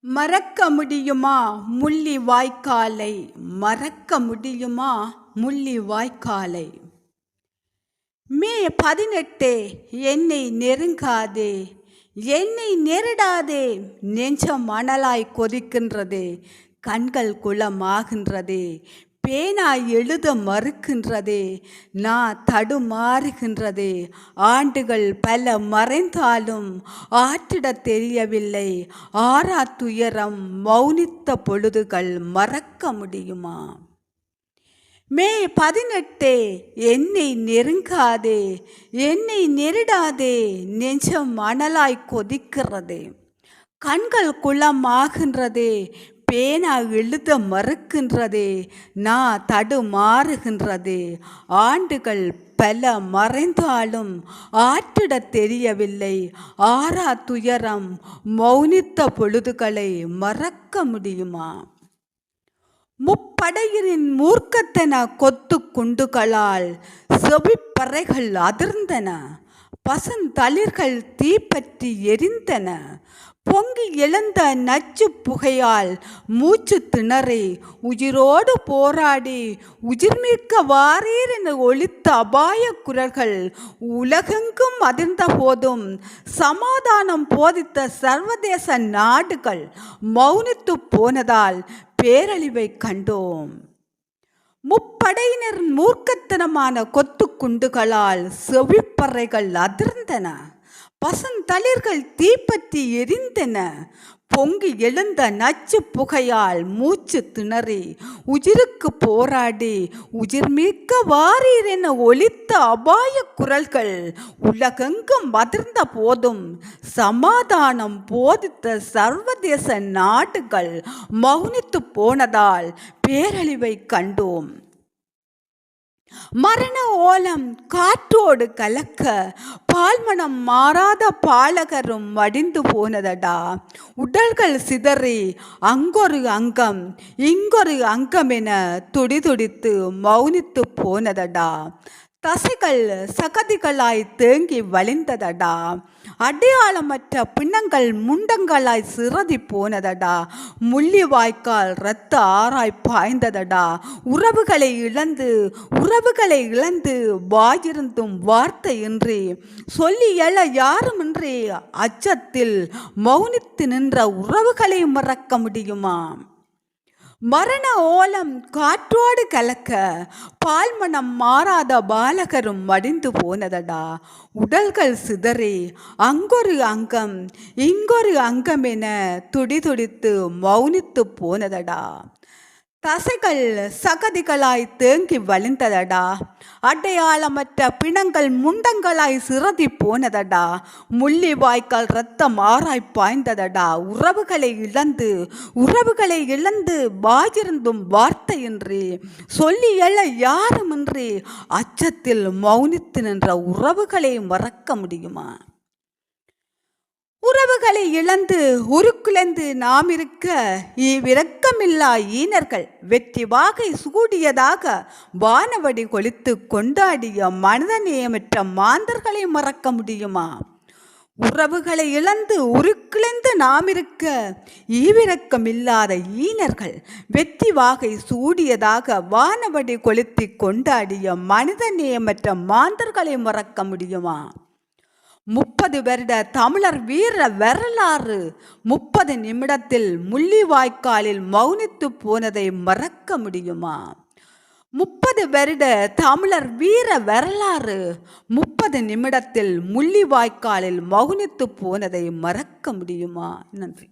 மறக்க முடியுமா முள்ளி வாய்க்காலை? மறக்க முடியுமா முள்ளி வாய்க்காலை? மே பதினெட்டு என்னை நெருங்காதே. என்னை நெருடாதே நெஞ்சம் மணலாய் கொதிக்கின்றது. கண்கள் குளமாகின்றது. பேனா எழுத மறுக்கின்றதே நான் தடுமாறுகின்றதே. ஆண்டுகள் பல மறைந்தாலும் ஆற்றிட தெரியவில்லை. ஆறா துயரம் மௌனித்த பொழுதுகள் மறக்க முடியுமா? மே பதினெட்டே என்னை நெருங்காதே என்னை நெருடாதே நெஞ்சம் மணலாய் கொதிக்கிறதே. கண்கள் குளமாகின்றதே பேனா எழுத மறுக்கின்றதே நான் தடுமாறுகின்றது. ஆண்டுகள் பல மறைந்தாலும் ஆற்றிடத் தெரியவில்லை. ஆறா துயரம் மௌனித்த பொழுதுகளை மறக்க முடியுமா? முப்படையினின் மூர்க்கத்தன கொத்து குண்டுகளால் செவிப்பறைகள் அதிர்ந்தன. பசந்தளிர்கள் தீப்பற்றி எரிந்தன. பொங்கி எழுந்த நச்சு புகையால் மூச்சு திணறி உயிரோடு போராடி உயிர்மிக்க வாரீர் என ஒழித்த அபாய குரல்கள் உலகெங்கும் அதிர்ந்த போதும் சமாதானம் போதித்த சர்வதேச நாடுகள் மௌனித்து போனதால் பேரழிவை கண்டோம். முப்படையினர் மூர்க்கத்தனமான கொத்து குண்டுகளால் செவிப்பறைகள் அதிர்ந்தன. பசந்தளிர்கள் தீப்பற்றி எரிந்தன. பொங்கி எழுந்த நச்சு புகையால் மூச்சு திணறி உயிருக்கு போராடி உயிர் மீட்க வாரீர் என ஒலித்த அபாய குரல்கள் உலகெங்கும் அதிர்ந்த போதும். சமாதானம் போதித்த சர்வதேச நாடுகள் மௌனித்து போனதால் பேரழிவை கண்டோம். மரண ஓலம் காற்றோடு கலக்க பால்மணம் மாறாத பாலகரும் வடிந்து போனதடா. உடல்கள் சிதறி அங்கொரு அங்கம் இங்கொரு அங்கம் என துடிதுடித்து மௌனித்து போனதடா. தசைகள் சகதிகளாய் தேங்கி வழிந்ததடா. அடையாளமற்ற பின்னங்கள் முண்டங்களாய் சிறதி போனதடா. முள்ளி வாய்க்கால் இரத்த ஆராய் பாய்ந்ததடா. உறவுகளை இழந்து உறவுகளை இழந்து வாயிருந்தும் வார்த்தையின்றி. சொல்லி எழ யாருமின்றி அச்சத்தில் மௌனித்து நின்ற உறவுகளை மறக்க முடியுமா? மரண ஓலம் காற்றோடு கலக்க பால்மணம் மாறாத பாலகரும் மடிந்து போனதடா. உடல்கள் சிதறி அங்கொரு அங்கம் இங்கொரு அங்கம் என துடிதுடித்து மௌனித்து போனதடா. தசைகள் சகதிகளாய் தேங்கி வலிந்ததடா அடையாளமற்ற பிணங்கள் முண்டங்களாய் சிறதி போனதடா. முள்ளி வாய்க்கால் ரத்தம் ஆராய் பாய்ந்ததடா. உறவுகளை இழந்து உறவுகளை இழந்து வாயிருந்தும் வார்த்தையின்றி. சொல்லி எழ யாருமின்றி அச்சத்தில் மௌனித்து நின்ற உறவுகளை மறக்க முடியுமா? உறவுகளை இழந்து உருக்குலைந்து நாம் இருக்க இவ்விரக்கமில்லா ஈனர்கள் வெற்றி வாகை சூடியதாக வானவடி கொளித்து கொண்டாடிய மனிதநேயமற்ற மாந்தர்களை மறக்க முடியுமா? உறவுகளை இழந்து உருக்குலைந்து நாம் இருக்க ஈவிரக்கமில்லாத ஈனர்கள் வெற்றி வாகை சூடியதாக வானவடி கொளுத்தி கொண்டாடிய மனிதநேயமற்ற மாந்தர்களை மறக்க முடியுமா? முப்பது வருட தமிழர் வீர வரலாறு முப்பது நிமிடத்தில் முள்ளிவாய்க்காலில் மௌனித்து போனதை மறக்க முடியுமா? முப்பது வருட தமிழர் வீர வரலாறு முப்பது நிமிடத்தில் முள்ளிவாய்க்காலில் மௌனித்து போனதை மறக்க முடியுமா? நன்றி.